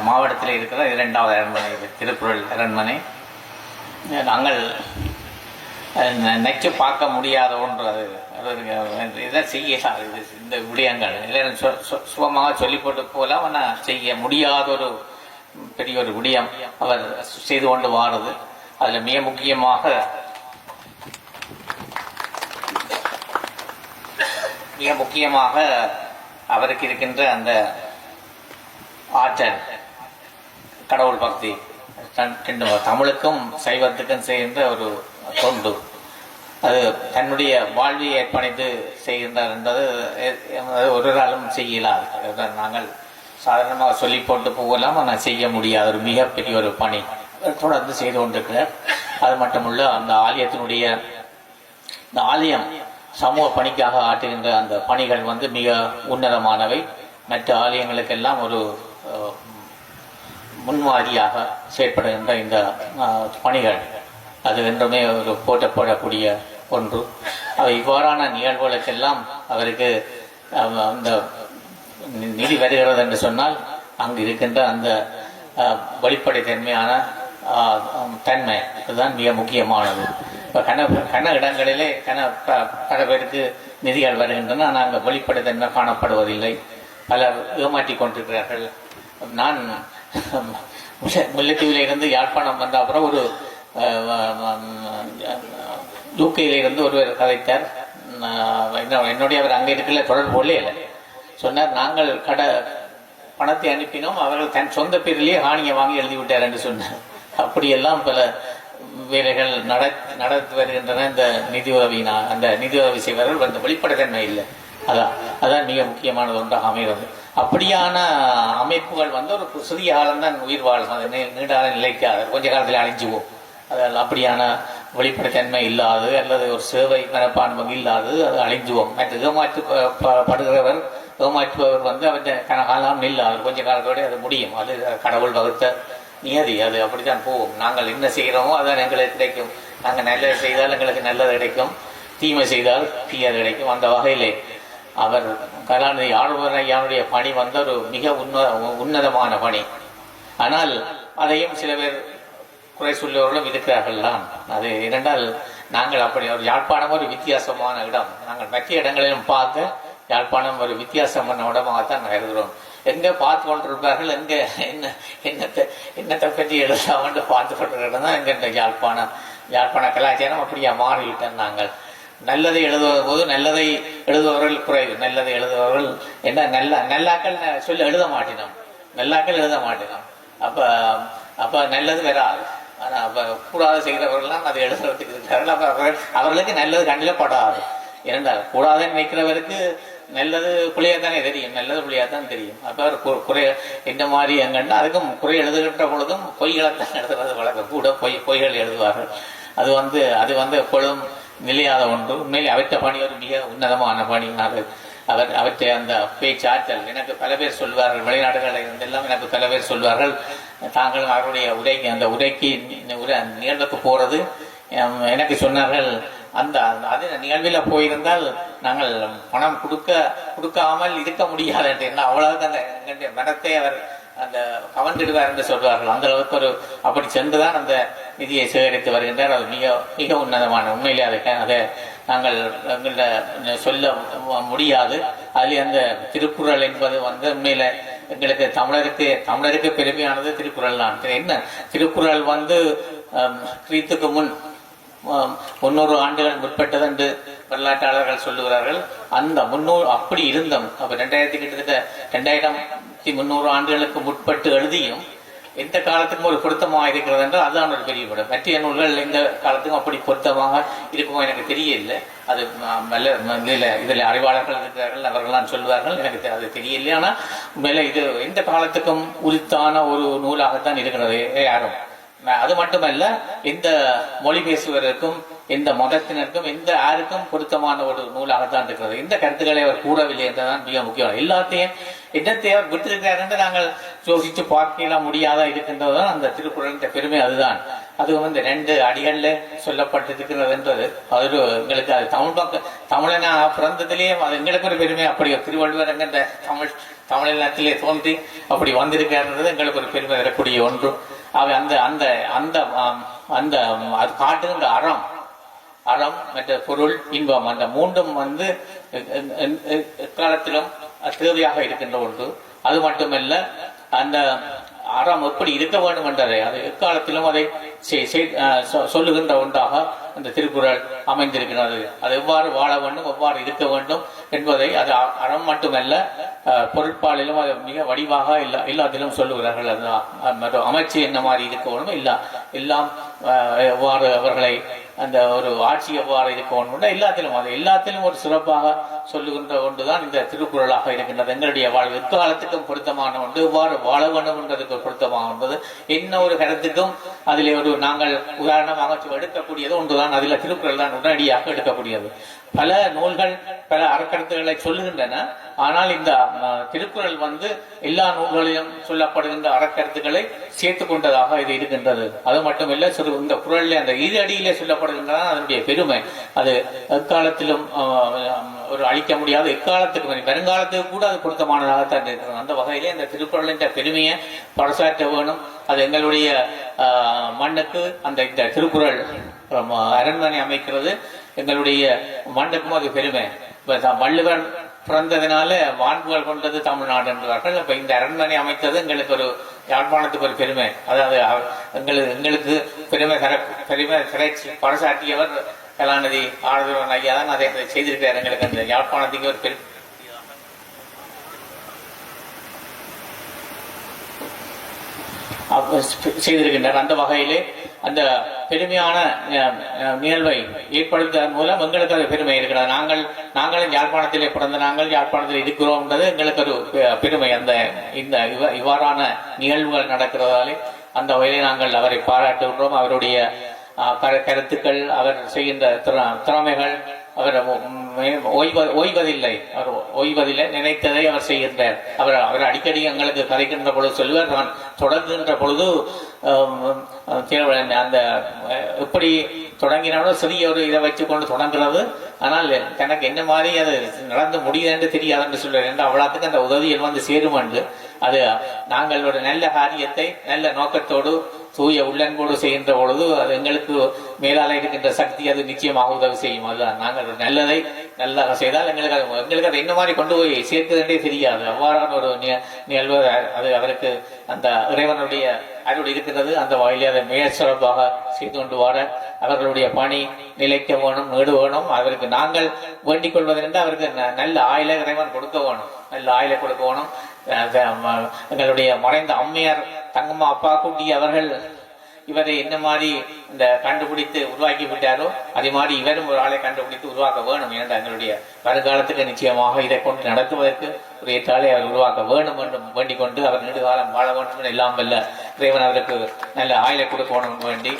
மாவட்டத்தில் இருக்கிற இரண்டாவது அரண்மனை திருக்குறள் அரண்மனை. நாங்கள் அஹ், பார்க்க முடியாத ஒன்று அது. இதை செய்ய இது இந்த விடயங்கள். இல்லை சொ- சுகமாக சொல்லி போட்டு போகலாம். ஆனால் செய்ய முடியாத ஒரு பெரிய ஒரு விடயம் அவர் செய்து கொண்டு வாருது. அதில் மிக முக்கியமாக மிக முக்கியமாக அவருக்கு இருக்கின்ற அந்த ஆற்றல் கடவுள் பக்தி தன்- தமிழுக்கும் சைவத்துக்கும் செய்கின்ற ஒரு தொண்டு. அது தன்னுடைய வாழ்வை ஏற்பணித்து செய்கின்றார் என்பது ஒரு நாளும் செய்யலாது. நாங்கள் சாதாரணமாக சொல்லி போட்டு போகலாம்? ஆனால் செய்ய முடியாத. ஒரு மிகப்பெரிய ஒரு பணி. தொடர்ந்து செய்து கொண்டிருக்கிறார். அது மட்டுமல்ல அந்த ஆலயத்தினுடைய இந்த ஆலயம் சமூக பணிக்காக ஆற்றுகின்ற அந்த பணிகள் வந்து மிக உன்னதமானவை. மற்ற ஆலயங்களுக்கெல்லாம் ஒரு முன்மாதிரியாக செயற்படுகின்ற இந்த பணிகள். அது என்றுமே ஒரு போற்றப்படக்கூடிய ஒன்று. அவை இவ்வாறான நிகழ்வுகளுக்கெல்லாம் அவருக்கு அந்த நி- நிதி வருகிறது என்று சொன்னால் அங்கு இருக்கின்ற அந்த வழிப்படை வெளிப்படைத்தன்மையான தன்மை அதுதான் மிக முக்கியமானது. இப்போ கன கன இடங்களிலே கன ப- பல பேருக்கு நிதிகள் வருகின்றன ஆனால் அங்கே வெளிப்படைத்தன்மை காணப்படுவதில்லை. பலர் ஏமாற்றி கொண்டிருக்கிறார்கள். நான் முல்லைத்தீவில் இருந்து யாழ்ப்பாணம் வந்த அப்புறம் ஒரு யூகேல இருந்து ஒருவர் கதைத்தார். என்னுடைய அவர் அங்கே இருக்கல தொடர்பு இல்லை. சொன்னார் நாங்கள் கடை பணத்தை அனுப்பினோம். அவர்கள் தன் சொந்த பேரிலேயே ஹானியை வாங்கி எழுதி விட்டார் என்று சொன்னார். அப்படியெல்லாம் பல வேலைகள் நட நடத்தி வருகின்றன. இந்த நிதி உதவினா அந்த நிதி உதவி செய்வர்கள் அந்த வெளிப்படைத்தன்மை இல்லை. அதான் அதான் மிக முக்கியமானது ஒன்றாக அமைகிறது. அப்படியான அமைப்புகள் வந்து ஒரு சிறிய காலம்தான் உயிர் வாழும் அது நீண்ட காலம் நிலைக்காது. கொஞ்ச காலத்தில் அழிஞ்சுவோம். அதில் அப்படியான வெளிப்படைத்தன்மை இல்லாது அல்லது ஒரு சேவை மனப்பான்மை இல்லாது அது அழிஞ்சுவோம். மற்ற ஏமாற்று ப- படுகிறவர் ஏமாற்றுபவர் வந்து அவற்றை காலம் இல்லாது கொஞ்ச காலத்தோட அது முடியும். அது கடவுள் வகுத்த நியதி. அது அப்படித்தான் போகும். நாங்கள் என்ன செய்கிறோமோ அதான் எங்களுக்கு கிடைக்கும். நாங்கள் நல்லது செய்தால் எங்களுக்கு நல்லது கிடைக்கும். தீமை செய்தால் தீயது கிடைக்கும். அந்த வகையிலே அவர் கலாநிதி ஆளுநர் ஐயானுடைய பணி வந்த ஒரு மிக உன்ன உன்னதமான பணி. ஆனால் அதையும் சில பேர் குறை சொல்லியவர்களும் இருக்கிறார்கள் தான் அது இரண்டால் நாங்கள் அப்படி ஒரு யாழ்ப்பாணம் ஒரு வித்தியாசமான இடம். நாங்கள் மற்ற இடங்களிலும் பார்த்து யாழ்ப்பாணம் ஒரு வித்தியாசமான இடமாகத்தான் கருதுகிறோம் எங்கே பார்த்து கொண்டிருப்பார்கள் எங்கே என்ன என்னத்தை என்னத்தை பற்றி எழுதாமட்டு பார்த்து கொண்டிருக்கிறது தான் எங்க இந்த யாழ்ப்பாணம். யாழ்ப்பாண கலாச்சாரம் அப்படியா மாறிவிட்டோம் நாங்கள். நல்லதை எழுதுவது போது நல்லதை எழுதுபவர்கள் குறைவு. நல்லதை எழுதுபவர்கள் என்ன? நல்ல நல்லாக்கள் சொல்லி சொல்ல எழுத மாட்டினோம். நல்லாக்கள் எழுத மாட்டினோம். அப்போ அப்போ நல்லது வராது. ஆனால் அப்போ கூடாது செய்கிறவர்கள்லாம் அதை எழுதுறதுக்கு இருக்கிறார்கள் அப்போ அவர்கள் அவர்களுக்கு நல்லது கண்ணில் படாது. இரண்டால் கூடாதுன்னு நினைக்கிறவருக்கு நல்லது புளியாத்தானே தெரியும். நல்லது புள்ளியாக தான் தெரியும். அப்போ அவர் குறை இந்த மாதிரி எங்கன்னா அதுக்கும் குறை எழுதுகின்ற பொழுதும் பொய்களை தான் எழுதுறது வழக்கம். கூட பொய் பொய்கள் எழுதுவார்கள். அது வந்து அது வந்து எப்பொழுதும் நிலையாத ஒன்று. உண்மையிலே அவற்ற பணி ஒரு மிக உன்னதமான பணி. அது அவர் அவற்றை அந்த பேச்சாற்றல். எனக்கு பல பேர் சொல்வார்கள் வெளிநாடுகளில் இருந்தெல்லாம் எனக்கு பல பேர் சொல்வார்கள் தாங்களும் அவருடைய உரைக்கு அந்த உரைக்கு உரை நிகழ்வுக்கு போகிறது எனக்கு சொன்னார்கள் அந்த அது நிகழ்வில் போயிருந்தால் நாங்கள் பணம் கொடுக்க கொடுக்காமல் இருக்க முடியாது. என்று என்ன அவ்வளவுக்கு அந்த எங்களுடைய மனத்தை அவர் அந்த கவர்ந்துடுவார் என்று சொல்வார்கள். அந்த அளவுக்கு ஒரு அப்படி சென்றுதான் அந்த நிதியை சேகரித்து வருகின்றார். அது மிக மிக உன்னதமான உண்மையிலே அதை அதை நாங்கள் எங்கள்கிட்ட சொல்ல முடியாது. அதில் அந்த திருக்குறள் என்பது வந்து உண்மையில எங்களுக்கு தமிழருக்கு தமிழருக்கு பெருமையானது திருக்குறள் தான். என்ன? திருக்குறள் வந்து கிரீத்துக்கு முன் முன்னூறு ஆண்டுகள் முற்பட்டது என்று வரலாற்றாளர்கள் சொல்லுகிறார்கள். அந்த முன்னூறு அப்படி இருந்தும் அப்போ ரெண்டாயிரத்தி கிட்டத்தட்ட ரெண்டாயிரத்தி முன்னூறு ஆண்டுகளுக்கு முற்பட்டு எழுதியும் எந்த காலத்துக்கும் ஒரு பொருத்தமாக இருக்கிறது என்றால் அதுதான் ஒரு பெரிய படம் மற்ற நூல்கள் எந்த காலத்துக்கும் அப்படி பொருத்தமாக இருக்குமோ எனக்கு தெரியல அது ம- இதில் இதில் அறிவாளர்கள் இருக்கிறார்கள் அவர்கள்லாம் சொல்வார்கள் எனக்கு அது தெரியல ஆனால் உண்மையில இது எந்த காலத்துக்கும் உரித்தான ஒரு நூலாகத்தான் இருக்கிறது யாரும். அது மட்டுமல்ல இந்த மொழி பேசுவதற்கும் எந்த மதத்தினருக்கும் எந்த யாருக்கும் பொருத்தமான ஒரு நூலாகத்தான் இருக்கிறது. இந்த கருத்துக்களை அவர் கூறவில்லை என்றுதான் மிக முக்கியம். எல்லாத்தையும் இடத்தை அவர் விட்டிருக்கிறார் என்று நாங்கள் யோசித்து பார்க்கலாம் முடியாத இருக்கின்றதுதான் அந்த திருக்குறளின் பெருமை அதுதான். அது வந்து ரெண்டு அடிகள்ல சொல்லப்பட்டிருக்கிறது என்றது அது ஒரு எங்களுக்கு அது தமிழ் பக்கம் தமிழனா பிறந்ததிலேயே அது எங்களுக்கு ஒரு பெருமை. அப்படி திருவள்ளுவர் என்கின்ற தமிழ் தமிழினத்திலே தோன்றி அப்படி வந்திருக்கிறது எங்களுக்கு ஒரு பெருமை தரக்கூடிய ஒன்று. அவை அந்த அந்த அந்த அந்த அது காட்டுகின்ற அறம் அறம் மற்ற பொருள் இன்பம். அந்த மூன்றும் வந்து எ- எக்காலத்திலும் தேவையாக இருக்கின்ற ஒன்று. அது மட்டுமல்ல அந்த அறம் எப்படி இருக்க வேண்டும் என்றதை அது எக்காலத்திலும் அதை சொல்லுகின்ற ஒன்றாக அந்த திருக்குறள் அமைந்திருக்கிறது. அது எவ்வாறு வாழ வேண்டும் எவ்வாறு இருக்க வேண்டும் என்பதை அது அறம் மட்டுமல்ல பொருட்பாலிலும் அது மிக வடிவாக எல்லா எல்லாத்திலும் சொல்லுகிறார்கள். அது மற்றும் அமைச்சு என்ன மாதிரி இருக்க வேண்டும் இல்லை எல்லாம் எவ்வாறு அவர்களை அந்த ஒரு ஆட்சி எவ்வாறு இருக்க எல்லாத்திலும் அது எல்லாத்திலும் ஒரு சிறப்பாக சொல்லுகின்ற ஒன்றுதான் இந்த திருக்குறளாக இருக்கின்றது. எங்களுடைய வாழ்வு எக்காலத்துக்கும் பொருத்தமான ஒன்று எவ்வாறு வாழ வேண்டும் என்றதுக்கு பொருத்தமாக என்பது என்ன ஒரு கருத்துக்கும் அதில் ஒரு நாங்கள் உதாரணமாக எடுக்கக்கூடியது ஒன்றுதான். அதில் திருக்குறள் தான் உடனடியாக எடுக்கக்கூடியது. பல நூல்கள் பல அறக்கருத்துக்களை சொல்லுகின்றன. ஆனால் இந்த திருக்குறள் வந்து எல்லா நூல்களிலும் சொல்லப்படுகின்ற அறக்கருத்துக்களை சேர்த்து கொண்டதாக இது இருக்கின்றது. அது மட்டுமல்ல சிறு இந்த குரல்ல அந்த இரு அடியிலே சொல்லப்படுகின்றன. அதனுடைய பெருமை. அது எக்காலத்திலும் ஒரு அழிக்க முடியாத எக்காலத்துக்கு பெருங்காலத்துக்கு கூட அது பொருத்தமானதாகத்தான் இருக்கிறது. அந்த வகையிலே இந்த திருக்குறளின் பெருமையை பறைசாற்ற வேணும். அது எங்களுடைய மண்ணுக்கு அந்த இந்த திருக்குறள் அரண்மனை அமைக்கிறது. எங்களுடைய மண்ணுக்கும் அது பெருமை. இப்போ த- வள்ளுவர் பிறந்ததினால வான்புகள் கொண்டது தமிழ்நாடு என்றார்கள் இப்போ இந்த அரண்மனை அமைத்தது எங்களுக்கு ஒரு யாழ்ப்பாணத்துக்கு ஒரு பெருமை. அதாவது எங்களுக்கு எங்களுக்கு பெருமை தர பெருமை சிறை பறைசாற்றியவர் கலாநிதி ஆனந்தவன் ஐயா தான் அதை அதை செய்திருக்கிறார். எங்களுக்கு அந்த யாழ்ப்பாணத்துக்கு ஒரு பெருமை செய்திருக்கின்றார். செய்திருக்கின்றனர் அந்த வகையிலே அந்த பெருமையான அஹ், நிகழ்வை ஏற்படுத்துவதன் மூலம் எங்களுக்கு அது பெருமை இருக்கிறது. நாங்கள் நாங்களும் யாழ்ப்பாணத்திலே பிறந்த நாங்கள் யாழ்ப்பாணத்தில் இருக்கிறோம்ன்றது எங்களுக்கு ஒரு பெருமை. அந்த இந்த இவ- இவ்வாறான நிகழ்வுகள் நடக்கிறதாலே அந்த வகையிலே நாங்கள் அவரை பாராட்டுகின்றோம். அவருடைய கருத்துக்கள் அவர் செய்கின்ற திறமைகள் அவர் ஓய்வ- ஓய்வதில்லை. அவர் ஓய்வதில்லை நினைத்ததை அவர் செய்கின்றார். அவர் அவர் அடிக்கடி எங்களுக்கு கதைக்கின்ற பொழுது சொல்வார் நான் தொடங்குகின்ற பொழுது அந்த எப்படி தொடங்கினாலும் சிறிய ஒரு இதை வச்சு கொண்டு தொடங்குறது. ஆனால் தனக்கு என்ன மாதிரி அது நடந்து முடியுது என்று தெரியாது என்று சொல்வார் என்று அவ்வளோத்துக்கு அந்த உதவியில் வந்து சேரும் என்று. அது நாங்கள் ஒரு நல்ல காரியத்தை நல்ல நோக்கத்தோடு தூய உள்ளன்போடு செய்கின்ற பொழுது அது எங்களுக்கு மேலால இருக்கின்ற சக்தி அது நிச்சயமாக உதவி செய்யும். அதுதான். நாங்கள் நல்லதை நல்லா செய்தால் எங்களுக்கு அது எங்களுக்கு அதை என்ன மாதிரி கொண்டு போய் சேர்க்குதுன்றே தெரியாது. அவ்வாறான ஒரு நிகழ்வு அது அவருக்கு அந்த இறைவனுடைய அருள் இருக்கிறது அந்த வகையிலே அதை மிக சிறப்பாக செய்து கொண்டு வர அவர்களுடைய பணி நிலைக்க வேணும் நீடு வேணும். அவருக்கு நாங்கள் வேண்டிக் கொள்வதென்று அவருக்கு ந- நல்ல ஆயில இறைவன் கொடுக்க வேணும். நல்ல ஆயில கொடுக்க வேணும். எங்களுடைய மறைந்த அம்மையார் தங்கம்மா அப்பா குட்டி அவர்கள் இவரை என்ன மாதிரி இந்த கண்டுபிடித்து உருவாக்கி விட்டாரோ அதே மாதிரி இவரும் ஒரு ஆளை கண்டுபிடித்து உருவாக்க வேணும் என்று எங்களுடைய வருங்காலத்துக்கு நிச்சயமாக இதை கொண்டு நடத்துவதற்கு ஒரு ஏற்றாலே அவர் உருவாக்க வேணும் என்றும் வேண்டிக் கொண்டு அவர் நெடுகாலம் வாழ வேண்டும் என்று எல்லாம் வல்ல இறைவன் அவருக்கு நல்ல ஆயிலை கொடுக்கணும் வேண்டி